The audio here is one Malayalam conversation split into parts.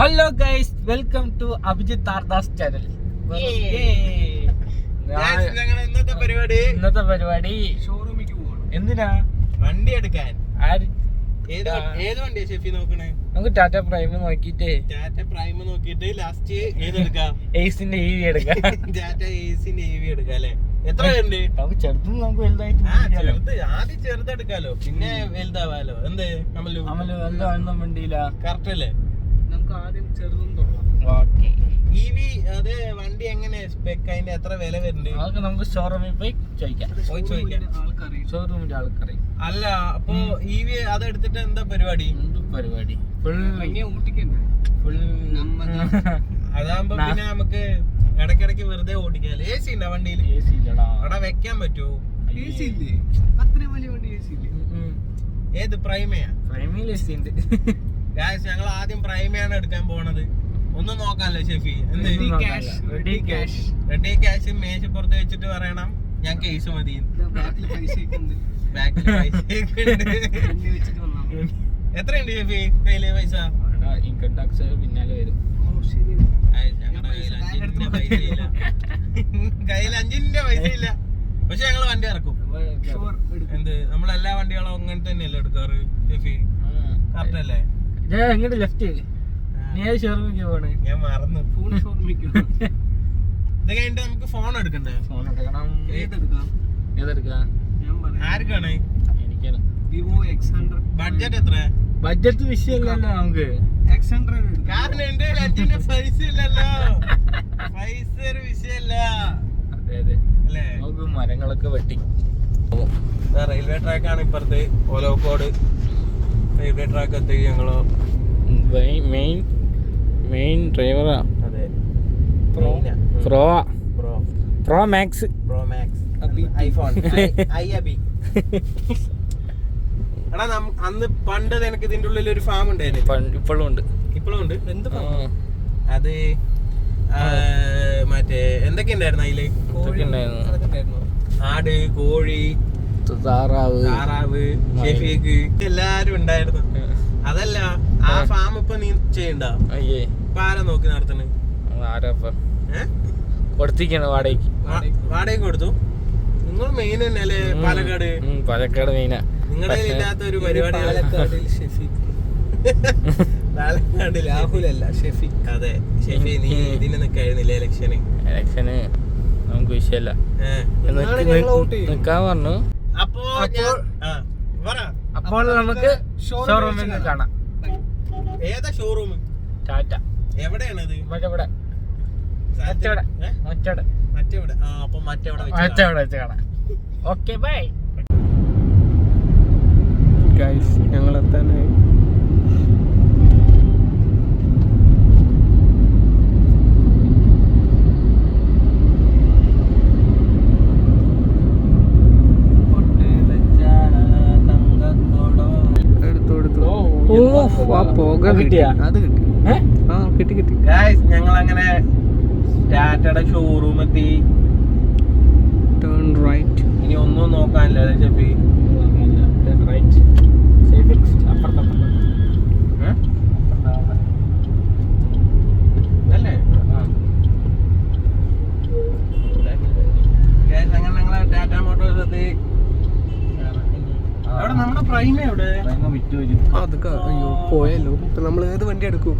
Hello guys welcome to Abhijith Thardas channel ഇന്നത്തെ പരിപാടി? ഇന്നത്തെ പരിപാടി. ഷോറൂമിലേക്ക് പോകണം എന്തിനാ? വണ്ടി എടുക്കാൻ. ആര്? ഏത് വണ്ടിയാ ഷെഫി നോക്കണേ? നമുക്ക് ടാറ്റ പ്രൈം നോക്കിട്ടേ ടാറ്റ പ്രൈം നോക്കിയിട്ട് ലാസ്റ്റ് ഏതെടുക്കാം എയ്സിന്റെ ഇ വി എടുക്കാം. ടാറ്റ എസിന്റെ എ വി എടുക്കാം അല്ലേ? എത്ര പേരുണ്ട് നമുക്ക് ചെറുതും നമുക്ക് വലുതായിട്ട് ചെറുത്. ആദ്യം ചെറുതെടുക്കാലോ പിന്നെ വലുതാവാലോ. എന്ത്? അമലു. അമൽ എന്താ ഒന്നും വേണ്ടിയില്ല കറക്റ്റ് അല്ലേ? നമുക്ക് ആദ്യം ചെറുതും ഓക്കെ. ഇ വി അത് വണ്ടി എങ്ങനെ സ്പെക്ക് അതിന്റെ എത്ര വില വരുന്നുണ്ട്? അതൊക്കെ നമുക്ക് ഷോറൂമിൽ പോയി ചോദിക്കാം. പോയി ചോദിക്കാം. ആൾക്കറിയാം ഷോറൂമിന്റെ ആൾക്കറിയും. അല്ല അപ്പൊ ഇ വി അത് എടുത്തിട്ട് എന്താ പരിപാടി? എന്ത് പരിപാടി? ഫുൾ ഊട്ടിക്കന്നെ ഫുൾ നമ്മൾ അതാകുമ്പോ പിന്നെ നമുക്ക് ഇടക്കിടക്ക് വെറുതെ ഓടിക്കാം എ സി ഉണ്ടോ വണ്ടിയിൽ. എ സി ഇല്ലടാ. അവിടെ വെക്കാൻ പറ്റുമോ എ സി ഇല്ലേ? അത്രയും വലിയ വണ്ടി എ സി ഇല്ലേ ഏത് പ്രൈമയാ? പ്രൈമയിൽ എ സി ഉണ്ട് ഗായ്സ് ഞങ്ങൾ ആദ്യം പ്രൈമയാണ് എടുക്കാൻ പോണത്. ഒന്നും നോക്കാല്ലോ ഷെഫി? റെഡി ക്യാഷ് മേശപ്പുറത്ത് വെച്ചിട്ട് പറയണം. ഞാൻ കേസ് മതി. ബാക്കിൽ. എത്രയുണ്ട് ഷെഫി? കയ്യിൽ പൈസ? ഇൻകം ടാക്സ് പിന്നാലെ വരും. കയ്യിൽ അഞ്ചിന്റെ പൈസ ഇല്ല പക്ഷെ ഞങ്ങൾ വണ്ടി ഇറക്കും. എന്ത്? നമ്മളെല്ലാ വണ്ടികളും അങ്ങനെ തന്നെയല്ലേ എടുക്കാറ് ഷെഫി? കറക്റ്റ് അല്ലേ? എങ്ങോട്ട് ലെഫ്റ്റ് നീ ഞാൻ മറന്നു. ഫോൺ ഷോറൂമിക്കോ ഇത് കഴിഞ്ഞിട്ട് നമുക്ക് ഫോൺ എടുക്കണ്ടേ? ഫോൺ എടുക്കണം ഏതെടുക്കാം? ഏതെടുക്കാം? ഞാൻ പറയാം. ആർക്കാണ്? എനിക്കാണ്. വിവോ എക്സ് ഹൺഡ്രഡ് ബഡ്ജറ്റ് എത്ര? ബഡ്ജറ്റ് വിഷയമല്ലല്ലോ നമുക്ക്. എക്സ് ഹൺഡ്രഡ് കാരണം എന്റെ പൈസ ഇല്ലല്ലോ. പൈസ ഒരു വിഷയമല്ല അതെ അതെ. അല്ലേ? നമുക്ക് മരങ്ങളൊക്കെ വെട്ടി. റെയിൽവേ ട്രാക്കാണ് ഇപ്പുറത്ത്. ഓലോക്കോട് റെയിൽവേ ട്രാക്ക് എത്തി ഞങ്ങൾ? മെയിൻ മെയിൻ ഡ്രൈവറാ അതെ. Pro pro pro max pro max. IPhone I Abi എടാ അന്ന് പണ്ട് നിനക്ക് ഇതിന്റെ ഉള്ളിൽ ഒരു ഫാം ഉണ്ടായിരുന്നു. ഇപ്പോഴും ഉണ്ട്. ഇപ്പോഴും ഉണ്ട്? എന്ത് അത് മറ്റേ എന്തൊക്കെ ഉണ്ടായിരുന്നു? അതിൽ. ആട് കോഴി താറാവ്. താറാവ് ഷെഫീഖ് എല്ലാരും ഉണ്ടായിരുന്നു. അതല്ല ആ. ഫാം ഇപ്പൊ നീ ചെയ്യണ്ട? അയ്യേ. ഇപ്പൊ ആരാ നോക്കി നടത്തണ് ആരാ? കൊടുത്തിരിക്കണ വാടകയ്ക്ക്. വാടക കൊടുത്തു? നിങ്ങൾ മെയിൻ തന്നെ അല്ലേ പാലക്കാട്? പാലക്കാട് മെയിനാ നിങ്ങളുടെ ഇല്ലാത്ത ഒരു പരിപാടി പാലക്കാടിൽ ഷെഫീഖ് രാഹുലല്ല ഷെഫി. അതെ ഷെഫി നീ. ഇതിന് നിക്കായിരുന്നില്ലേ ഇലക്ഷന് ഇലക്ഷന് നമുക്ക് വിഷയല്ല. നിക്കാൻ പറഞ്ഞു. അപ്പോ അപ്പോൾ- ആ, പറ. അപ്പോൾ നമുക്ക് ഷോറൂമിൽ കാണാം. ഏതാ ഷോറൂം ടാറ്റ. എവിടെയാണത്? ഇത് സ്ഥലത്ത്- മറ്റവിടെ. ഏ? മറ്റവിടെ. ആ അപ്പൊ മറ്റെവിടെ. മറ്റവിടെ വെച്ച് കാണാം. Okay bye. ഗൈസ് ഞങ്ങൾ എത്താനായി എടുത്തു എടുത്തു ഓ, ആ പുക. അത് അത് കിട്ടി. ആ കിട്ടി കിട്ടി. ഗായ്സ് ഞങ്ങൾ അങ്ങനെ ടാറ്റയുടെ ഷോറൂം എത്തി ടേൺ റൈറ്റ് ഇനി ഒന്നും നോക്കാനില്ല ഷെഫി? റൈറ്റ് സേഫ് അപ്പുറത്തപ്പുറത്ത് ഏ? അല്ലേ? ഗായ്സ് അങ്ങനെ ഞങ്ങൾ ടാറ്റ മോട്ടോഴ്സ് എത്തി. അവിടെ നമ്മുടെ പ്രൈമ എവിടെ? അയ്യോ പോയല്ലോ. ഇപ്പൊ നമ്മൾ ഏത് വണ്ടി എടുക്കും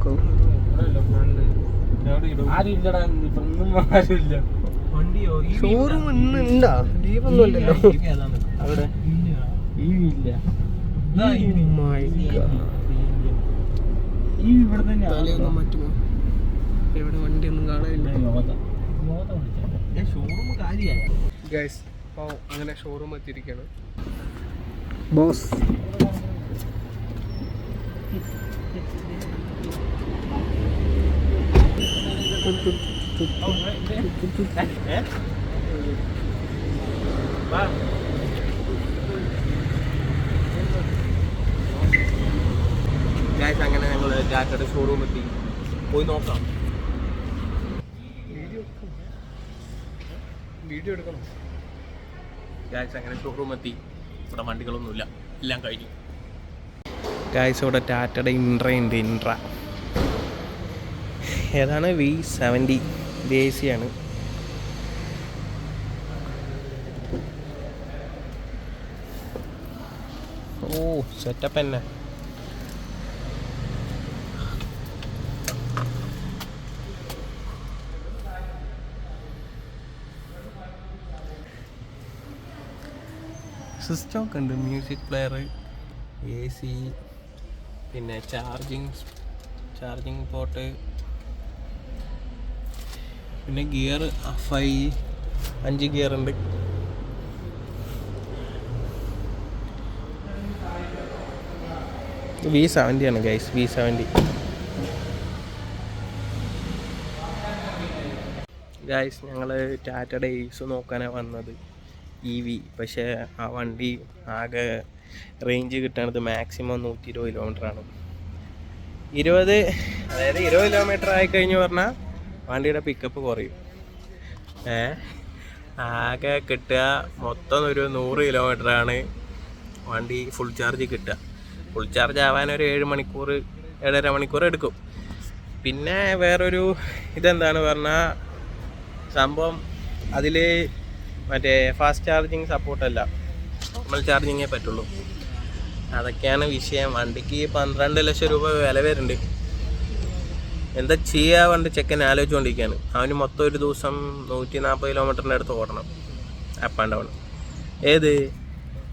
ഷോറൂം ഇന്ന് ഉണ്ടാ അവിടെ? തലയൊന്നും മാറ്റുമോ? എവിടെ വണ്ടിയൊന്നും കാണാനില്ല. ഗൈസ് അപ്പോൾ അങ്ങനെ ഷോറൂം എത്തിയിരിക്കുകയാണ്. ബോസ്. അങ്ങനെ ഞങ്ങൾ ടാറ്റയുടെ ഷോറൂം എത്തി. പോയി നോക്കാം. വീഡിയോ വീഡിയോ എടുക്കണം. ഗായ്സ് അങ്ങനെ ഷോറൂം എത്തി. ഇവിടെ വണ്ടികളൊന്നുമില്ല. എല്ലാം കഴിഞ്ഞു. ഗായ്സ് ഇവിടെ ടാറ്റയുടെ ഇൻട്ര ഉണ്ട് ഇൻട്ര ഏതാണ്? വി സെവന്റി എ സി ആണ്. ഓ സെറ്റപ്പ് തന്നെ. സിസ്റ്റം ഒക്കെ ഉണ്ട്. മ്യൂസിക് പ്ലെയർ എ സി പിന്നെ ചാർജിങ് ചാർജിങ് പോർട്ട് പിന്നെ ഗിയർ ഫൈവ് അഞ്ച് ഗിയർ ഉണ്ട്. വി സെവന്റി ആണ് ഗൈസ് വി സെവന്റി. ഗൈസ് ഞങ്ങൾ ടാറ്റയുടെ എയ്സ് നോക്കാനാണ് വന്നത്. ഇ വി പക്ഷേ ആ വണ്ടി ആകെ റേഞ്ച് കിട്ടണത് മാക്സിമം നൂറ്റി ഇരുപത് കിലോമീറ്റർ ആണ്. ഇരുപത് അതായത് ഇരുപത് കിലോമീറ്റർ ആയി കഴിഞ്ഞ് പറഞ്ഞാൽ വണ്ടിയുടെ പിക്കപ്പ് കുറയും. ഏ? ആകെ കിട്ടുക മൊത്തം ഒരു നൂറ് കിലോമീറ്റർ ആണ് വണ്ടി ഫുൾ ചാർജ് കിട്ടുക. ഫുൾ ചാർജ് ആവാൻ ഒരു ഏഴ് മണിക്കൂർ ഏഴര മണിക്കൂർ എടുക്കും. പിന്നെ വേറൊരു ഇതെന്താണ് പറഞ്ഞാൽ സംഭവം അതിൽ മറ്റേ ഫാസ്റ്റ് ചാർജിങ് സപ്പോർട്ടല്ല നമ്മൾ ചാർജിങ്ങേ പറ്റുള്ളൂ. അതൊക്കെയാണ് വിഷയം. വണ്ടിക്ക് പന്ത്രണ്ട് ലക്ഷം രൂപ വില വരുന്നുണ്ട്. എന്താ ചെയ്യാ വണ്ടി ചെക്കൻ ആലോചിച്ചുകൊണ്ടിരിക്കുകയാണ് അവന് മൊത്തം ഒരു ദിവസം നൂറ്റി നാൽപ്പത് കിലോമീറ്ററിന്റെ അടുത്ത് ഓടണം. അപ്പ് ആൻഡ് ഡൗൺ ഏത്?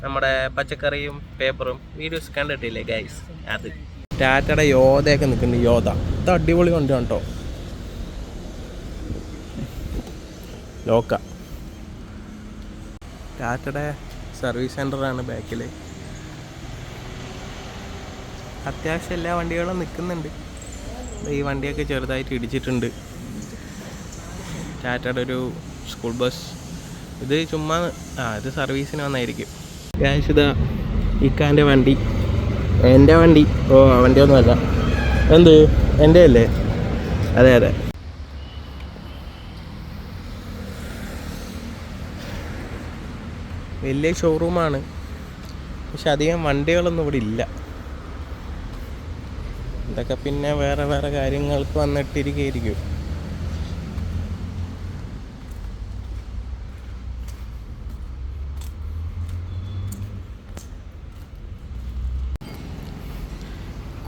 നമ്മുടെ പച്ചക്കറിയും പേപ്പറും വീഡിയോസ് കണ്ടിട്ടില്ലേ ഗൈസ് അത്. ടാറ്റയുടെ യോധയൊക്കെ നിൽക്കുന്നുണ്ട് യോധ. ഇത് അടിപൊളി വണ്ടിയാണ് കേട്ടോ. ടാറ്റയുടെ സർവീസ് സെന്ററാണ് ബാക്കിൽ. അത്യാവശ്യം എല്ലാ വണ്ടികളും നിൽക്കുന്നുണ്ട്. ഈ വണ്ടിയൊക്കെ ചെറുതായിട്ട് ഇടിച്ചിട്ടുണ്ട്. ടാറ്റയുടെ ഒരു സ്കൂൾ ബസ്. ഇത് ചുമ്മാ ആ ഇത് സർവീസിന് വന്നായിരിക്കും. ക്യാഷിത ഇക്കാന്റെ വണ്ടി. എന്റെ വണ്ടി. ഓ വണ്ടിയൊന്നുമല്ല. എന്ത്? എന്റെ അല്ലേ അതെ അതെ. വലിയ ഷോറൂമാണ് പക്ഷെ അധികം വണ്ടികളൊന്നും ഇവിടെ ഇല്ല. ഇതൊക്കെ പിന്നെ വേറെ വേറെ കാര്യങ്ങൾക്ക് വന്നിട്ടിരിക്കുകയായിരിക്കും.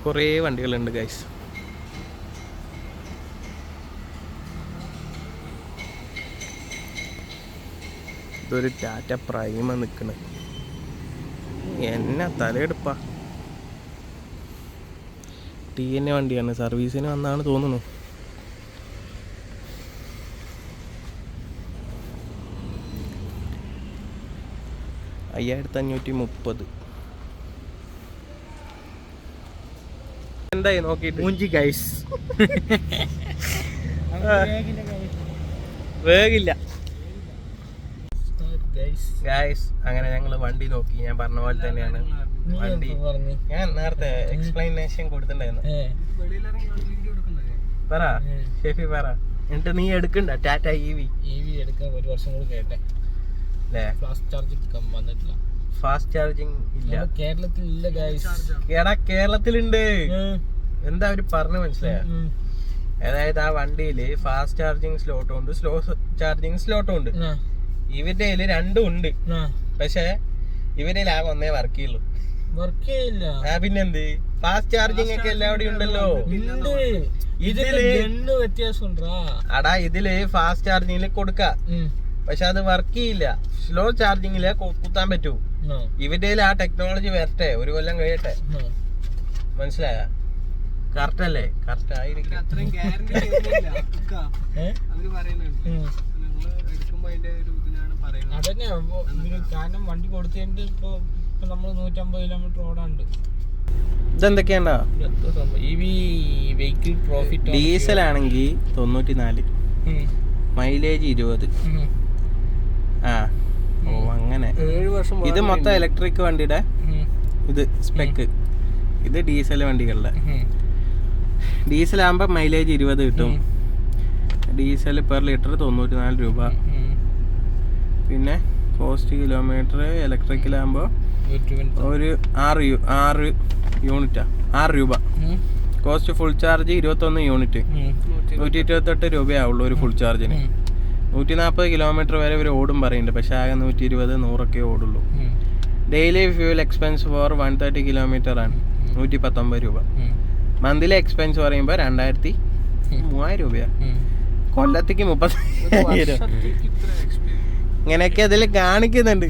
കുറേ വണ്ടികളുണ്ട് ഗൈസ് ഇതൊരു ടാറ്റ പ്രൈമ നിൽക്കണ് എന്നാ തലയെടുപ്പാ. ടി എൻ എ വണ്ടിയാണ്. സർവീസിന് വന്നാണ് തോന്നുന്നു. അയ്യായിരത്തി അഞ്ഞൂറ്റി മുപ്പത് എന്തായി നോക്കിയിട്ട്? മൂഞ്ചി ഗൈസ് വേഗില്ല. ഗായ്സ് അങ്ങനെ ഞങ്ങൾ വണ്ടി നോക്കി. ഞാൻ പറഞ്ഞ പോലെ തന്നെയാണ്. വണ്ടി. ഞാൻ നേരത്തെ എക്സ്പ്ലനേഷൻ കൊടുത്തിട്ടുണ്ടായിരുന്നു. പറ. ഷെഫി പറ. എന്നിട്ട് നീ എടുക്കണ്ട. Tata E V E V എടുക്കാൻ ഒരു വർഷം കൂടി കേട്ടെ. ഫാസ്റ്റ് ചാർജിങ് വന്നിട്ടില്ല. ഫാസ്റ്റ് ചാർജിങ് ഇല്ല. കേരളത്തിൽ ഇല്ല ഗൈസ് എടാ കേരളത്തിലുണ്ട്. എന്താ അവർ പറഞ്ഞു മനസ്സിലായ? അതായത് ആ വണ്ടിയിൽ ഫാസ്റ്റ് ചാർജിങ് സ്ലോട്ടും ഉണ്ട്. സ്ലോ ചാർജിങ് സ്ലോട്ടും ഉണ്ട്. ഇവരുടെ കയ്യിൽ രണ്ടും ഉണ്ട്. പക്ഷെ ഇവരുടെ ആകെ ഒന്നേ വർക്ക് ചെയ്യുള്ളൂ. വർക്ക് ചെയ്യില്ല. ആ പിന്നെന്ത്? ഫാസ്റ്റ് ചാർജിങ് ഒക്കെ എല്ലാവിടെയും ഉണ്ടല്ലോ. ഉണ്ട്. ഇതിൽ വ്യത്യാസം അടാ ഇതിൽ ഫാസ്റ്റ് ചാർജിങ്ങിൽ കൊടുക്ക. പക്ഷെ അത് വർക്ക് ചെയ്യില്ല. സ്ലോ ചാർജിങ്ങിൽ കുത്താൻ പറ്റൂ. ഇവരുടെ ആ ടെക്നോളജി വരട്ടെ. ഒരു കൊല്ലം കഴിയട്ടെ. മനസ്സിലായ? കറക്റ്റ് അല്ലേ? കറക്റ്റ് ആയിരിക്കും. അത്രയും ഗ്യാരണ്ടി അവർ പറയുന്നുണ്ട്. ഞങ്ങൾ എടുക്കുമ്പോ അതിന്റെ ഒരു ഇതിനാണ് പറയുന്നത്. അതന്നെ കാരണം വണ്ടി കൊടുത്തതിന്റെ ഇപ്പൊ ഇപ്പൊ നമ്മൾ നൂറ്റമ്പത് കിലോമീറ്റർ ഓടാണ്ട് ഡീസൽ ആണെങ്കിൽ തൊണ്ണൂറ്റി നാല് മൈലേജ് ഇരുപത്. ആ. ഓ അങ്ങനെ. ഇത് മൊത്തം ഇലക്ട്രിക് വണ്ടിയുടെ ഇത് സ്പെക്ക് ഇത് ഡീസൽ വണ്ടികളുടെ. ഡീസൽ ആകുമ്പോൾ മൈലേജ് ഇരുപത് കിട്ടും. ഡീസൽ പെർ ലിറ്റർ തൊണ്ണൂറ്റി നാല് രൂപ പിന്നെ കോസ്റ്റ് കിലോമീറ്റർ ഇലക്ട്രിക്കലാകുമ്പോൾ ഒരു ആറ് ആറ് യൂണിറ്റാ ആറ് രൂപ. കോസ്റ്റ് ഫുൾ ചാർജ് ഇരുപത്തൊന്ന് യൂണിറ്റ് നൂറ്റി ഇരുപത്തെട്ട് രൂപയാവുള്ളൂ ഒരു ഫുൾ ചാർജിന് നൂറ്റി നാൽപ്പത് കിലോമീറ്റർ വരെ ഇവർ ഓടും പറയുന്നുണ്ട്. പക്ഷേ ആകെ നൂറ്റി ഇരുപത് നൂറൊക്കെ ഓടുള്ളൂ. Daily fuel expense for one thirty kilometre ആണ്. നൂറ്റി പത്തൊമ്പത് രൂപ. മന്ത്ലി എക്സ്പെൻസ് പറയുമ്പോൾ രണ്ടായിരത്തി മൂവായിരം രൂപയാണ് കൊല്ലത്തേക്ക് മുപ്പത്തയ്യായിരം ഇങ്ങനെയൊക്കെ അതിൽ കാണിക്കുന്നുണ്ട്.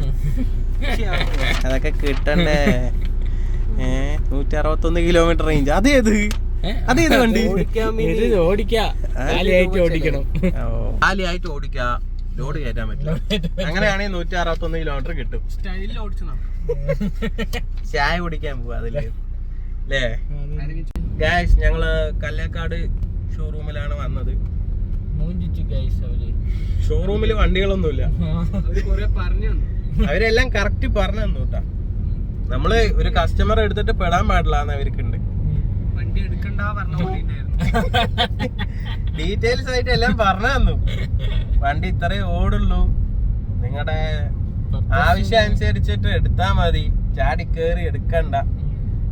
അതൊക്കെ കിട്ടണ്ടേ? ഏ നൂറ്റി അറുപത്തൊന്ന് കിലോമീറ്റർ റേഞ്ച് അതേത് അതേത് വണ്ടി? ഓടിക്കാലിയായിട്ട് ഓടിക്കാ? ലോഡ് കയറ്റാൻ പറ്റില്ല. അങ്ങനെയാണെങ്കിൽ നൂറ്റി അറുപത്തൊന്ന് കിലോമീറ്റർ കിട്ടും ചായ കുടിക്കാൻ പോവാ അതിൽ. അല്ലേ ഗായ്സ് ഞങ്ങൾ കല്ലേക്കാട് ഷോറൂമിലാണ് വന്നത്. ഷോറൂമിൽ വണ്ടികളൊന്നുമില്ല. അവരെല്ലാം കറക്റ്റ് പറഞ്ഞു തന്നു കേട്ടാ നമ്മൾ ഒരു കസ്റ്റമർ എടുത്തിട്ട് പെടാൻ പാടില്ല അവർക്കുണ്ട്. വണ്ടി എടുക്കണ്ട പറഞ്ഞ വണ്ടിണ്ടായിരുന്നു ഡീറ്റെയിൽസ് ആയിട്ട് എല്ലാം പറഞ്ഞു തന്നു. വണ്ടി ഇത്രേ ഓടുള്ളൂ. നിങ്ങളുടെ ആവശ്യം അനുസരിച്ചിട്ട് എടുത്താ മതി. ചാടി കേറി എടുക്കണ്ട.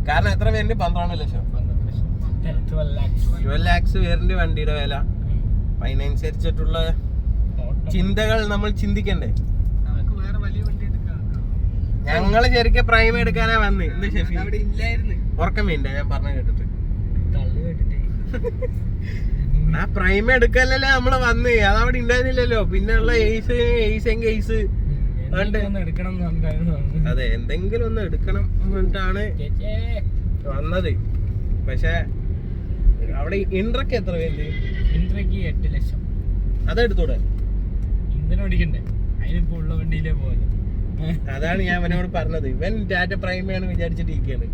കാരണം എത്ര പേരുണ്ട് പന്ത്രണ്ട് ലക്ഷം? ട്വൽവ് ലാക്സ് പേരിന്റെ വണ്ടിയുടെ വില. അപ്പൊ അതിനനുസരിച്ചിട്ടുള്ള ചിന്തകൾ നമ്മൾ ചിന്തിക്കണ്ടേ? ഞങ്ങൾ ശരിക്കും പ്രൈം എടുക്കാനാ വന്ന്. എന്താ ഷെഫി? ഉറക്കം വേണ്ട ഞാൻ പറഞ്ഞ കേട്ടിട്ട്. ആ പ്രൈം എടുക്കലല്ലേ നമ്മൾ വന്ന്. അതവിടെ ഉണ്ടായിരുന്നില്ലല്ലോ. പിന്നെ ഉള്ള എയ്സ് എയ്സ് എങ്കിൽ എയ്സ്. അതെ എന്തെങ്കിലും ഒന്ന് എടുക്കണം എന്നിട്ടാണ് വന്നത്. പക്ഷെ അവിടെ ഇൻട്രക്ക് എത്ര വേണ്ടി ഇൻട്രക്ക് എട്ട് ലക്ഷം. അതെടുത്തൂടെ? ഇന്ധനം അടിക്കണ്ടേ അതിനിപ്പോ ഉള്ള വണ്ടിയിലേ പോലെ അതാണ് ഞാൻ അവനോട് പറഞ്ഞത്. ഇവൻ ടാറ്റ ആണ് വിചാരിച്ചിട്ടിരിക്കുകയാണ്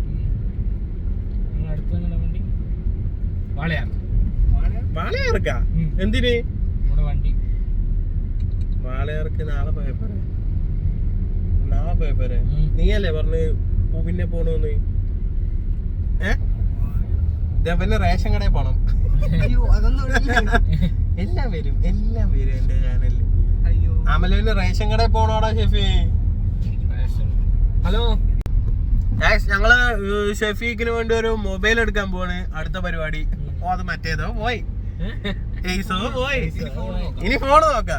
വാളയാർക്കാ. എന്തിന്? വണ്ടി. വാളയാർക്ക് നാളെ പോയപ്പോരെ? നാളെ പോയപ്പോരെ? നീ നീയല്ലേ പറഞ്ഞ് പൂവിനെ പോണോന്ന്? ഏ? ഇതാ പിന്നെ റേഷൻ കടയിൽ പോണം. അയ്യോ അതൊന്നും എല്ലാം വരും എല്ലാം വരും എന്റെ ചാനലിൽ അയ്യോ. അമലുവിന് റേഷൻ കടയിൽ പോണോടാ ഷെഫി. ഹലോ. ഞങ്ങൾ ഷെഫീക്കിന് ഷെഫീഖിന് വേണ്ടി ഒരു മൊബൈൽ എടുക്കാൻ പോവാണ്. അടുത്ത പരിപാടി. ഓ അത് മറ്റേതോ? പോയി. ഏസോ പോയി. ഇനി ഫോൺ നോക്ക.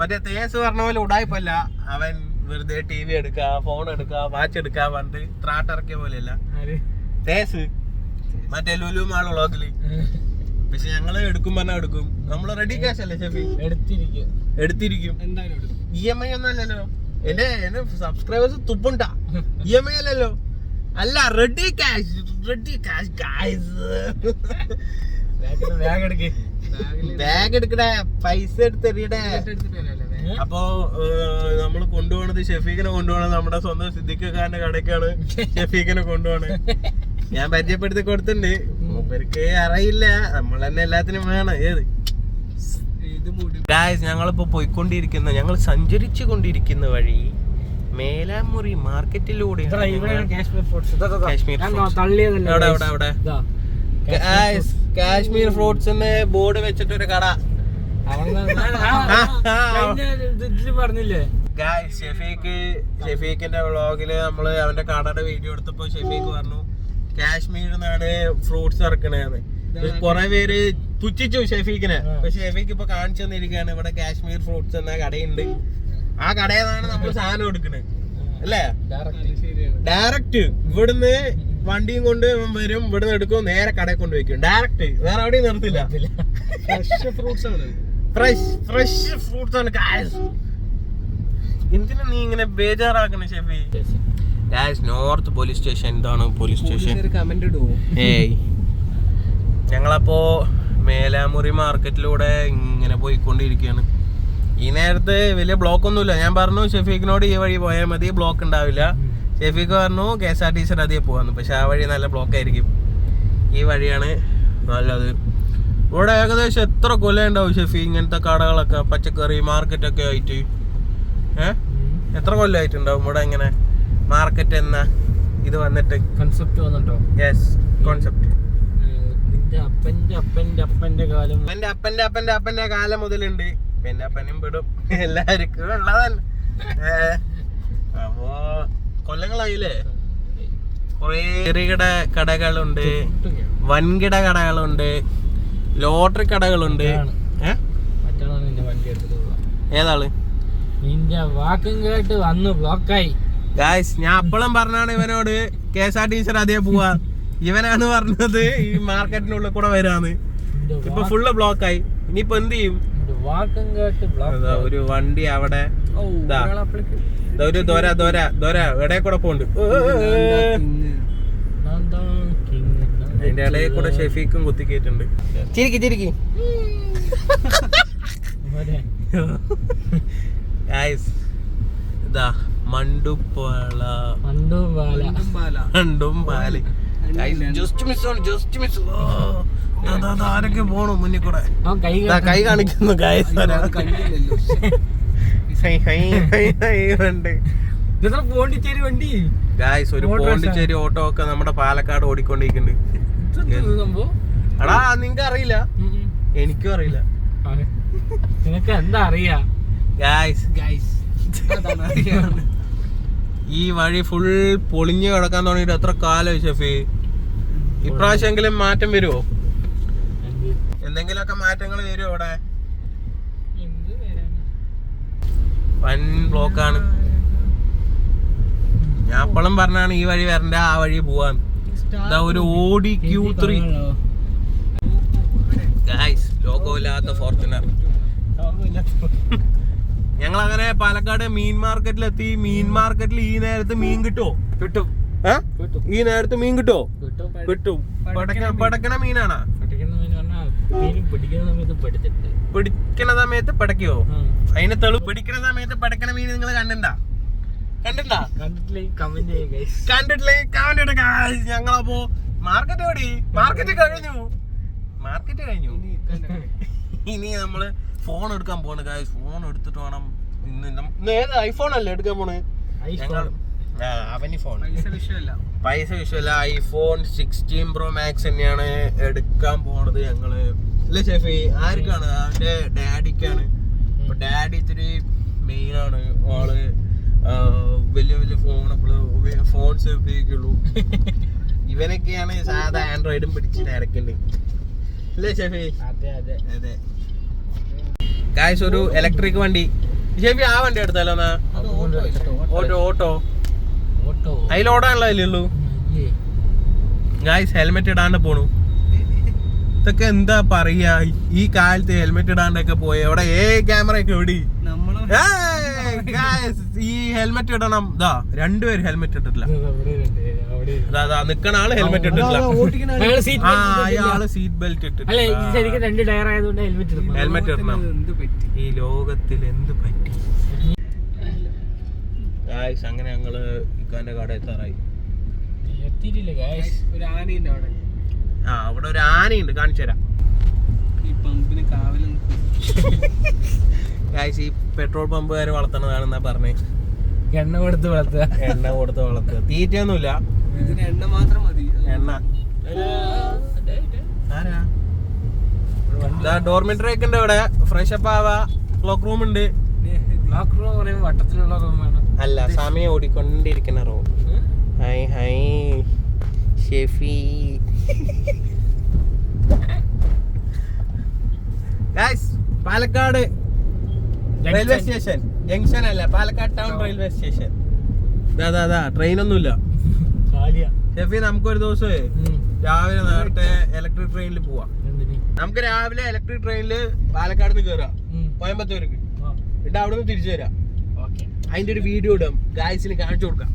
മറ്റേ തേസ് പറഞ്ഞ പോലെ ഉടായ്പല്ല. അവൻ വെറുതെ ടി വി എടുക്ക ഫോൺ എടുക്ക വാച്ച് എടുക്ക പറഞ്ഞിട്ട് ത്രാട്ടിറക്കിയ പോലെയല്ല. തേസ് മറ്റേ ലുലു മാൾ വ്ളോഗിൽ പക്ഷെ ഞങ്ങൾ എടുക്കും പറഞ്ഞാ എടുക്കും. നമ്മൾ റെഡി ക്യാഷ് അല്ലേ ഷെഫി? എടുത്തിരിക്കും. എടുത്തിരിക്കും. ഇ എം ഐ ഒന്നും അല്ലല്ലോ. എന്റെ എന്റെ സബ്സ്ക്രൈബേഴ്സ് തുപ്പുണ്ട. ഇ എം ഐ അല്ലല്ലോ. അല്ല ready cash ready cash guys bag എടുക്കടേ പൈസ എടുത്തെറിയടേ? അപ്പോ നമ്മൾ കൊണ്ടുപോണത് ഷെഫീഖിനെ കൊണ്ടുപോകണത് നമ്മുടെ സ്വന്തം സിദ്ദിഖക്കാരന്റെ കടയ്ക്കാണ് ഷെഫീഖിനെ കൊണ്ടുപോണത്. ഞാൻ പരിചയപ്പെടുത്തി കൊടുത്തിട്ടുണ്ട്. മൂപ്പർക്ക് അറിയില്ല. നമ്മൾ തന്നെ എല്ലാത്തിനും വേണം. ഏത്? ഇത് മൂടി ഗായ്സ് ഞങ്ങളിപ്പോ പോയിക്കൊണ്ടിരിക്കുന്ന ഞങ്ങൾ സഞ്ചരിച്ചു കൊണ്ടിരിക്കുന്ന വഴി മേലാമുറി മാർക്കറ്റിലൂടെ കാശ്മീർ ഫ്രൂട്ട്സ് ബോർഡ് വെച്ചിട്ടൊരു കട. പറഞ്ഞില്ലേ? ഗായ്സ് ഷെഫീഖ് ഷെഫീഖിന്റെ വ്ളോഗിൽ നമ്മൾ അവന്റെ കടയുടെ വീഡിയോ എടുത്തപ്പോ ഷെഫീഖ് പറഞ്ഞു കാശ്മീരിൽ നിന്നാണ് ഫ്രൂട്ട്സ് ഇറക്കണേന്ന്. കൊറേ പേര് പുച്ഛിച്ചു ഷെഫീഖിനെ പക്ഷെ ഷെഫീഖ് ഇപ്പൊ കാണിച്ചു തന്നിരിക്കുകയാണ് ഇവിടെ കാശ്മീർ ഫ്രൂട്ട്സ് എന്ന കടയുണ്ട്. ആ കടയിൽ നിന്നാണ് നമ്മൾ സാധനം എടുക്കണേ. അല്ലേ? ഡയറക്റ്റ് ഇവിടുന്ന് വണ്ടിയും കൊണ്ട് വരും ഇവിടുന്ന് എടുക്കും നേരെ കടയിൽ കൊണ്ട് വെക്കും. ഡയറക്റ്റ് വേറെ എവിടെയും നിർത്തില്ല. ഫ്രഷ് ഫ്രൂട്ട്സ് ആണ്. ഫ്രഷ് ഫ്രഷ് ഫ്രൂട്ട്സ് ആണ് എന്തിനാ നീ ഇങ്ങനെ ബേജാറാക്കണേ Shefi? Guys north police station എന്താണ് പോലീസ് സ്റ്റേഷൻ ഏയ് ഞങ്ങളപ്പോ മേലാമുറി മാർക്കറ്റിലൂടെ ഇങ്ങനെ പോയിക്കൊണ്ടിരിക്കുകയാണ്. ഈ നേരത്തെ വലിയ ബ്ലോക്ക് ഒന്നുമില്ല. ഞാൻ പറഞ്ഞു ഷെഫീഖിനോട് ഈ വഴി പോയാൽ മതി. ബ്ലോക്ക് ഉണ്ടാവില്ല. ഷെഫീഖ് പറഞ്ഞു K S R T C അതിയെ പോകാന്ന് പക്ഷെ ആ വഴി നല്ല ബ്ലോക്ക് ആയിരിക്കും. ഈ വഴിയാണ് നല്ലത്. ഇവിടെ ഏകദേശം എത്ര കൊല്ലം ഉണ്ടാവും ഷെഫി? ഇങ്ങനത്തെ കടകളൊക്കെ പച്ചക്കറി മാർക്കറ്റൊക്കെ ആയിട്ട്. ഏഹ് എത്ര കൊല്ലമായിട്ടുണ്ടാവും ഇവിടെ ഇങ്ങനെ? മാർക്കറ്റ് എന്ന ഇത് വന്നിട്ട്. കൺസെപ്റ്റ് വന്നിട്ടോ? യെസ് കോൺസെപ്റ്റ് നിന്റെ അപ്പന്റെ അപ്പന്റെ അപ്പന്റെ കാലം എന്റെ അപ്പന്റെ അപ്പന്റെ അപ്പന്റെ കാലം മുതലുണ്ട്. പിന്നെ അപ്പനും പെടും എല്ലാവർക്കും ഉള്ളതല്ല അപ്പോ കൊല്ലങ്ങളായില്ലേ? കുറേ ചെറുകിട കടകളുണ്ട്. വൻകിട കടകളുണ്ട്. ലോട്ടറി കടകളുണ്ട്. ഏതാൾ നിന്റെ വാക്കും കേട്ട് വന്ന് ബ്ലോക്കായി ഗായ്സ് ഞാൻ അപ്പോഴും പറഞ്ഞാണ് ഇവനോട് K S R T C അതേ പോവാ. ഇവനാണ് പറഞ്ഞത് ഈ മാർക്കറ്റിനുള്ളിൽ കൂടെ വരാന്ന്. ഇപ്പൊ ഫുള്ള് ബ്ലോക്കായി ഇനിയിപ്പോ എന്ത് ചെയ്യും? ഒരു വണ്ടി അവിടെ ഓ ദാ. ദാ ഒരു ദോര ദോര ദോര എവിടെ കൂടെ പോണ്ട്. അതിന്റെ ഇടയിൽ കൂടെ ഷെഫീക്കും കുത്തിക്കേറ്റുണ്ട് ചിരിക്കി ചിരിക്കി. ഗായ്സ് ഇതാ. മണ്ടുപ്പള പണ്ടും പാല രണ്ടും പാല. മണ്ടും ജസ്റ്റ് മിസ് ജസ്റ്റ് മിസ് ആരൊക്കെ പോണു മുന്നിൽ കൂടെ? അവൻ കൈ കാണിക്കുന്നു പോണ്ടിച്ചേരി വണ്ടി? ഗായ്സ് ഒരു ഓട്ടോ പോണ്ടിച്ചേരി ഓട്ടോ ഒക്കെ നമ്മുടെ പാലക്കാട് ഓടിക്കൊണ്ടിരിക്കുന്നുണ്ട്. എടാ നിങ്ങക്ക് അറിയില്ല. എനിക്കും അറിയില്ല. നിനക്ക് എന്താ അറിയാ? Guys guys. ഈ വഴി ഫുൾ പൊളിഞ്ഞു കിടക്കാൻ തുടങ്ങിയിട്ട് എത്ര കാലമായി ഷെഫി? ഇപ്രാവശ്യമെങ്കിലും മാറ്റം വരുമോ എന്ത്? എന്തെങ്കിലുമൊക്കെ മാറ്റങ്ങൾ വരുമോ ഇവിടെ? വൻ ബ്ലോക്കാണ്. ഞാൻ അപ്പോഴും പറഞ്ഞാണ് ഈ വഴി വരണ്ട ആ വഴി പോവാൻ. ഇതാ ഒരു Audi Q three. Guys logo ഇല്ലാത്ത ഫോർച്യൂണർ ഞങ്ങൾ അങ്ങനെ പാലക്കാട് മീൻ മാർക്കറ്റിലെത്തി. മീൻ മാർക്കറ്റിൽ ഈ നേരത്ത് മീൻ കിട്ടുമോ കിട്ടും. ഈ നേരത്ത് മീൻ കിട്ടുമോ കിട്ടും. പടക്കണ മീനാണോ? പിടിക്കണ സമയത്ത് പടക്കോ? അതിന് തെളിവ് തെളു പിടിക്കണ സമയത്ത് പടക്കണ മീൻ നിങ്ങൾ കണ്ടിണ്ടാ. കണ്ടിട്ടില്ലേ? കമന്റ് ഞങ്ങളപ്പോ മാർക്കറ്റ് എവിടെ മാർക്കറ്റ് കഴിഞ്ഞു. മാർക്കറ്റ് കഴിഞ്ഞു. ഇനി നമ്മൾ ഫോൺ എടുക്കാൻ പോണ് ഗായ്സ് ഫോൺ എടുത്തിട്ട് വേണം. ഇന്ന് നം- ഏത് ഐഫോൺ അല്ലേ എടുക്കാൻ പോണ്? അവന് ഫോൺ പൈസ വിഷയമല്ല. ഐഫോൺ സിക്സ്റ്റീൻ പ്രോ മാക്സ് തന്നെയാണ് എടുക്കാൻ പോണത് ഞങ്ങൾ. ഇല്ല ഷെഫി? ആർക്കാണ്? അവന്റെ ഡാഡിക്കാണ്. അപ്പൊ ഡാഡി ഇത്തിരി മെയിൻ ആണ്. ആൾ വലിയ വലിയ ഫോൺ ഫോൺസ് ഉപയോഗിക്കുള്ളൂ. ഇവനൊക്കെയാണ് സാധാ ആൻഡ്രോയിഡും പിടിച്ച് നടക്കുന്നത് അല്ലേ ഷെഫി? അതെ അതെ. അതെ. ഗായ്സ് ഒരു ഇലക്ട്രിക് വണ്ടി. ഷെഫി ആ വണ്ടി എടുത്താലോ എന്നാ? ഓട്ടോ ഓട്ടോ അതിൽ ഓടാനുള്ളതല്ലേ ഉള്ളൂ? ഇല്ലേ? ഗായ്സ് ഹെൽമെറ്റ് ഇടാണ്ട് പോണു. ഇതൊക്കെ എന്താ പറയാ? ഈ കാലത്ത് ഹെൽമെറ്റ് ഇടാണ്ടൊക്കെ പോയി. എവിടെ? ഏ ക്യാമറ ഒക്കെ എവിടെ ഈ ഹെൽമെറ്റ് ഇടണം. ഇതാ രണ്ടുപേരും ഹെൽമെറ്റ് ഇട്ടിട്ടില്ല. നിക്കണ ആൾ ഹെൽമെറ്റ് ഇട്ടിട്ടില്ല. അയാൾ സീറ്റ് ബെൽറ്റ് ഇട്ടിട്ടില്ല. രണ്ട് ടയർ ആയതുകൊണ്ട് ഹെൽമെറ്റ് ഇടണം. ഹെൽമെറ്റ് ഇടണം. ഈ ലോകത്തിൽ എന്ത് പറ്റി? ഗായ്സ് അങ്ങനെ ഞങ്ങൾ ഇക്കാന്റെ കട എത്താറായി. എത്തിയിട്ടില്ല ഗായ്സ് ഒരു ആനയുണ്ട് അവിടെ. ആ അവിടെ ഒരു ആനയുണ്ട്. കാണിച്ചു തരാം. ഈ പമ്പിന് നിൽക്കും. ഗായ്സ് ഈ പെട്രോൾ പമ്പുകാർ വളർത്തണതാണെന്നാ പറഞ്ഞേ. എണ്ണ കൊടുത്ത് വളർത്തുക. എണ്ണ കൊടുത്ത് വളർത്തുക. തീറ്റയൊന്നുമില്ല. ഇതിന് എണ്ണ മാത്രം മതി. എണ്ണ. ആരാ? ഡോർമെന്ററി ഒക്കെ ഉണ്ട് ഇവിടെ. ഫ്രഷ് അപ്പ് ആവാ. ക്ലോക്ക് റൂം ഉണ്ട്. ക്ലോക്ക് റൂം പറയുമ്പോൾ വട്ടത്തിലുള്ള റൂം വേണം അല്ല സമയം ഓടിക്കൊണ്ടിരിക്കുന്ന room hi hi Shefi. Palakkad railway station junction അല്ല പാലക്കാട് ടൗൺ റെയിൽവേ സ്റ്റേഷൻ അതാ അതാ ട്രെയിൻ ഒന്നുമില്ല. കാലിയാ ഷെഫി നമുക്കൊരു ദിവസമേ രാവിലെ നേരത്തെ ഇലക്ട്രിക് ട്രെയിനിൽ പോവാം. നമുക്ക് രാവിലെ ഇലക്ട്രിക് ട്രെയിനിൽ പാലക്കാട് നിന്ന് കയറാം കോയമ്പത്തൂർക്ക്. എന്നിട്ട് അവിടെ നിന്ന് തിരിച്ചു വരാം. ഓക്കെ. അതിന്റെ ഒരു വീഡിയോ ഇടാം. ഗായ്സിന് കാണിച്ചു കൊടുക്കാം.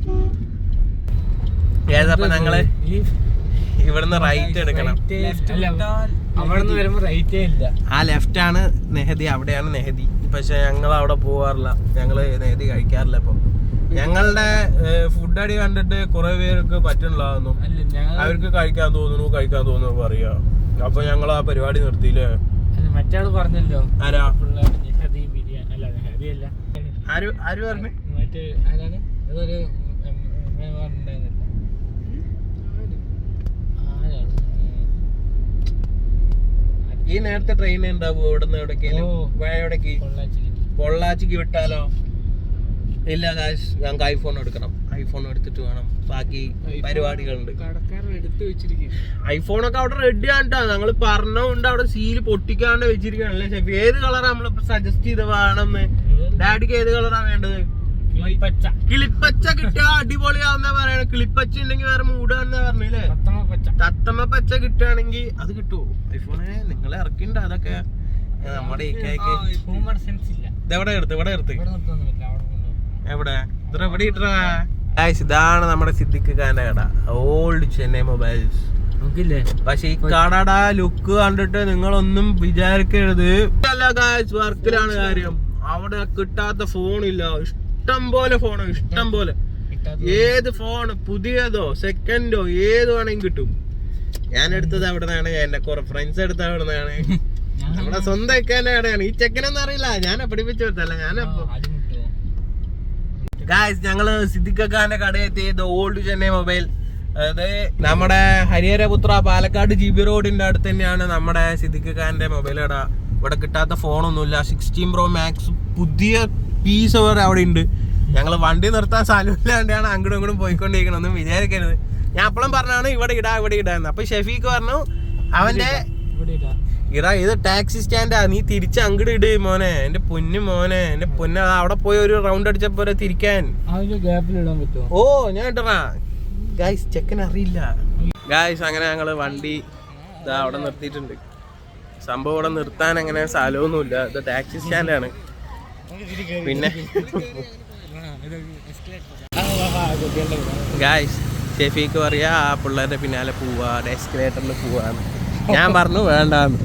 ഏതപ്പോ ഞങ്ങൾ? ഇവിടുന്ന് റൈറ്റ് എടുക്കണം. അവിടെ നിന്ന് വരുമ്പോ റൈറ്റേ ഇല്ല. ആ ലെഫ്റ്റ് ആണ് നെഹദി അവിടെയാണ് നെഹദി. പക്ഷെ ഞങ്ങൾ അവിടെ പോവാറില്ല. ഞങ്ങൾ നെഹദി കഴിക്കാറില്ല ഇപ്പൊ. ഞങ്ങളുടെ ഫുഡ് അടി കണ്ടിട്ട് കുറെ പേർക്ക് പറ്റണില്ലാന്നും അവർക്ക് കഴിക്കാൻ തോന്നുന്നു കഴിക്കാൻ തോന്നുന്നു പറയാ. അപ്പൊ ഞങ്ങൾ ആ പരിപാടി നിർത്തിയില്ലേ? മറ്റാൾ പറഞ്ഞല്ലോ. ആരാ? ആര് ആര് പറഞ്ഞു? മറ്റേ ആരാണ്? ഈ നേരത്തെ ട്രെയിൻ ഉണ്ടാവും? ഇവിടെ നിന്ന്. എവിടേക്ക്? പൊള്ളാച്ചിക്ക് വിട്ടാലോ? ഇല്ല കാശ് ഞങ്ങൾക്ക് ഐഫോൺ എടുക്കണം. ഐഫോൺ എടുത്തിട്ട് വേണം. ബാക്കി പരിപാടികളുണ്ട്. വെച്ചിരിക്കും ഐഫോണൊക്കെ അവിടെ റെഡി ആണ്ടാ ഞങ്ങൾ പറഞ്ഞുകൊണ്ട് അവിടെ സീൽ പൊട്ടിക്കാണ്ട് വെച്ചിരിക്കണല്ലേ ഷെഫി. ഏത് കളറാ നമ്മൾ സജസ്റ്റ് ചെയ്ത് വേണമെന്ന്? ഡാഡിക്ക് ഏത് കളറാ വേണ്ടത്? പച്ച കിളിപ്പച്ച കിട്ടിയ അടിപൊളിയാവുന്ന പറയണ. കിളിപ്പച്ച ഉണ്ടെങ്കിൽ വേറെ മൂടാന്നാ പറഞ്ഞില്ലേ? തത്തമ്മ പച്ച കിട്ടുകയാണെങ്കിൽ അത് കിട്ടുമോ ഐഫോണെ നിങ്ങളെ ഇറക്കിണ്ട അതൊക്കെ. നമ്മുടെ ഇതെവിടെ എടുത്ത്? ഇവിടെ എടുത്ത് ഇവിടെ നിർത്തുന്നില്ല അവിടെ കൊണ്ടുപോകും എവിടെ? ഇത്ര എവിടെ ഇതാണ് നമ്മുടെ സിദ്ദിഖ് ഖാന്റെ കട ഓൾഡ് ചെന്നൈ മൊബൈൽസ് നോക്കില്ലേ പക്ഷെ ഈ കടയുടെ ലുക്ക് കണ്ടിട്ട് നിങ്ങളൊന്നും വിചാരിക്കരുത്. അല്ല ഗായ്സ് വർക്കിലാണ് കാര്യം. അവിടെ കിട്ടാത്ത ഫോണില്ല ഇഷ്ടം പോലെ ഫോണ് ഇഷ്ടം പോലെ. ഏത് ഫോൺ പുതിയതോ സെക്കൻഡോ ഏത് വേണമെങ്കിൽ കിട്ടും. ഞാൻ എടുത്തത് അവിടെ നിന്നാണ് എന്റെ കുറെ ഫ്രണ്ട്സ് എടുത്തത് അവിടെ നിന്നാണ് നമ്മുടെ സ്വന്തം കടയാണ് ഈ ചെക്കനൊന്നും അറിയില്ല. ഞാൻ പഠിപ്പിച്ചു കൊടുത്തല്ല ഞാനപ്പോ അടിമുട്ടോ ഗായ്സ് ഞങ്ങൾ സിദ്ദിഖാന്റെ കടയെത്തി. ദ ഓൾഡ് ചെന്നൈ മൊബൈൽ അതായത് നമ്മുടെ ഹരിഹരപുത്ര പാലക്കാട് ജി ബി റോഡിന്റെ അടുത്ത് തന്നെയാണ് നമ്മുടെ സിദ്ദിഖാന്റെ മൊബൈൽ കട. ഇവിടെ കിട്ടാത്ത ഫോണൊന്നുമില്ല സിക്സ്റ്റീൻ പ്രോ മാക്സ് പുതിയ പീസ് വരെ അവിടെ ഉണ്ട്. ഞങ്ങൾ വണ്ടി നിർത്താൻ സ്ഥലമില്ലാണ്ടാണ് അങ്ങോട്ടും ഇങ്ങോട്ടും പോയിക്കൊണ്ടിരിക്കണം ഒന്നും വിചാരിക്കരുത്. ഞാൻ അപ്പോഴും പറഞ്ഞാണ് ഇവിടെ ഇടാ ഇവിടെ ഇടാന്ന് അപ്പൊ ഷെഫീഖ് പറഞ്ഞു അവന്റെ ഇവിടെ ഇടാ. ഇടാ ഇത് ടാക്സി സ്റ്റാൻഡാ. നീ തിരിച്ച് അങ്ങോട്ട് ഇട് മോനെ. എന്റെ പൊന്നു മോനെ. എന്റെ പൊന്ന. അവിടെ പോയി ഒരു റൗണ്ട് അടിച്ചപ്പോ തിരിക്കാൻ. ഓ ഞാൻ ഇട്ടറാ. ഗായ്സ് ചെക്കൻ അറിയില്ല. ഗായ്സ് അങ്ങനെ ഞങ്ങൾ വണ്ടി ഇതാ അവിടെ നിർത്തിയിട്ടുണ്ട്. സംഭവം ഇവിടെ നിർത്താൻ അങ്ങനെ സ്ഥലമൊന്നുമില്ല. ഇത് ടാക്സി സ്റ്റാൻഡാണ്. പിന്നെ ഗായ്സ് ഷെഫീക്ക് പറയാ ആ പിള്ളേരുടെ പിന്നാലെ പോവാ എസ്കലേറ്ററിൽ പോവാന്ന്. ഞാൻ പറഞ്ഞു വേണ്ടാന്ന്.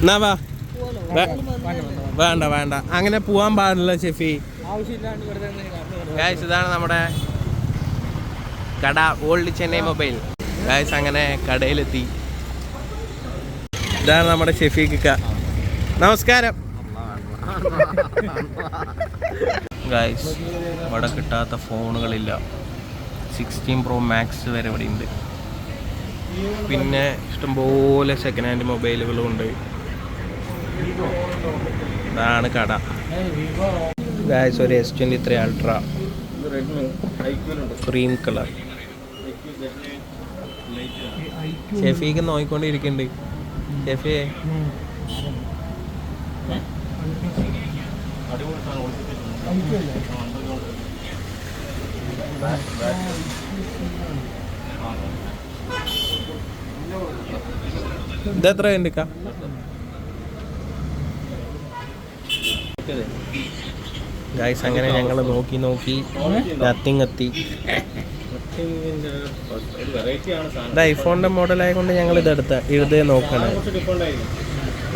എന്നാ വാ. വേണ്ട വേണ്ട അങ്ങനെ പോവാൻ പാടില്ല ഷെഫി. ഗായ്സ് ഇതാണ് നമ്മുടെ കട ഓൾഡ് ചെന്നൈ മൊബൈൽ ഗായ്സ് അങ്ങനെ കടയിലെത്തി. ഇതാണ് നമ്മുടെ ഷെഫീഖ് നമസ്കാരം. ഗായ്സ് ഇവിടെ കിട്ടാത്ത ഫോണുകളില്ല സിക്സ്റ്റീൻ പ്രോ മാക്സ് വരെ ഇവിടെ ഉണ്ട്. പിന്നെ ഇഷ്ടംപോലെ സെക്കൻഡ് ഹാൻഡ് മൊബൈലുകളും ഉണ്ട്. ഇതാണ് കട. ഗായസ് ഒരു S twenty three ultra cream colour Shafeeq നോക്കിക്കൊണ്ടിരിക്കുന്നുണ്ട് ഷെഫിയെ ഇതെത്ര ഉണ്ട് കാ ഗായ്സ് അങ്ങനെ ഞങ്ങൾ നോക്കി നോക്കി നത്തിങ് എത്തി. ഇത് ഐഫോണിന്റെ മോഡൽ ആയതുകൊണ്ട് ഞങ്ങൾ ഇത് എടുത്ത ഇത് നോക്കണം.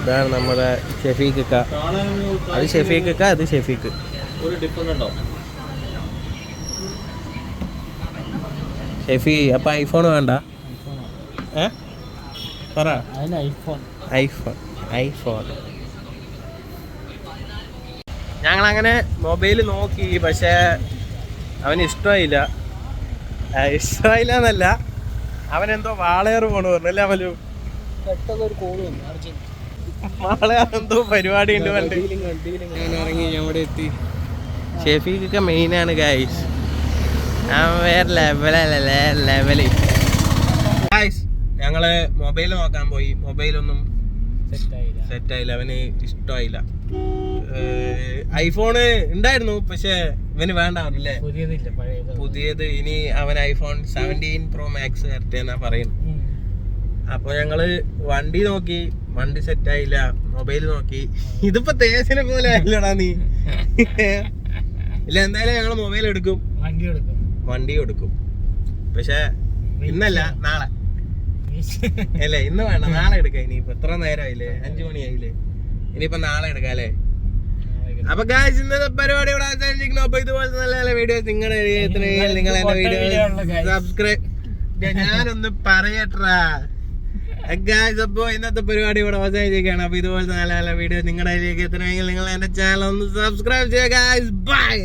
ഇതാണ് നമ്മുടെ ഷെഫീഖ് ക അത് ഷെഫീഖ് ക അത് ഷെഫീഖ്. ഷെഫി അപ്പൊ ഐഫോൺ വേണ്ട? ഏ? പറ. അതിന് ഐഫോൺ ഞങ്ങൾ അങ്ങനെ മൊബൈൽ നോക്കി പക്ഷേ അവന് ഇഷ്ടമായില്ല. ഇഷ്ടമായില്ല എന്നല്ല അവനെന്തോ വാളയർ പോണു പറഞ്ഞല്ലേ അവലു വാളയാർ എന്തോ പരിപാടി ഉണ്ട് പണ്ട് ഇറങ്ങി ഇവിടെ എത്തി. ഷെഫീഖൊക്കെ മെയിനാണ് ഗായ്സ് അവൻ വേറെ ലെവലല്ലേ ലെവൽ ഗായ്സ് ഞങ്ങൾ മൊബൈൽ നോക്കാൻ പോയി. മൊബൈലൊന്നും സെറ്റ് ആയില്ല അവന് ഇഷ്ടമായില്ല. ഐഫോണ് ഉണ്ടായിരുന്നു പക്ഷെ ഇവന് വേണ്ട അവനല്ലേ പുതിയതില്ല പുതിയത് ഇനി അവൻ ഐഫോൺ സെവന്റീൻ പ്രോ മാക്സ് പറയുന്നു ഉം. അപ്പൊ ഞങ്ങൾ വണ്ടി നോക്കി. വണ്ടി സെറ്റ് ആയില്ല മൊബൈൽ നോക്കി. ഇതിപ്പോ തേസിനെ പോലെ ആയില്ലടാ നീ. ഇല്ല എന്തായാലും ഞങ്ങൾ മൊബൈൽ എടുക്കും. വണ്ടി എടുക്കും. വണ്ടി എടുക്കും. പക്ഷെ ഇന്നല്ല നാളെ. അല്ലേ ഇന്ന് വേണ്ട നാളെ എടുക്കാം. ഇനിയിപ്പോ എത്ര നേരമായില്ലേ? അഞ്ചു മണിയായില്ലേ? ഇനിയിപ്പോ നാളെ എടുക്കാം അല്ലേ? അപ്പൊ ഗായ്സ് ഇന്നത്തെ പരിപാടി ഇവിടെ അവസാനിച്ചിരിക്കുന്നു അപ്പൊ ഇതുപോലത്തെ നല്ല നല്ല വീഡിയോസ് നിങ്ങളുടെ നിങ്ങൾ എന്റെ വീഡിയോ സബ്സ്ക്രൈബ് ഞാനൊന്ന് പറയട്ടാ ഗായ്സ് അപ്പൊ ഇന്നത്തെ പരിപാടി ഇവിടെ അവസാനിച്ചിരിക്കുകയാണ് അപ്പൊ ഇതുപോലത്തെ നല്ല നല്ല വീഡിയോസ് നിങ്ങളുടെ എത്തണമെങ്കിൽ നിങ്ങൾ എന്റെ ചാനൽ ഒന്ന് സബ്സ്ക്രൈബ് ചെയ്യുക ഗായ്സ് ബൈ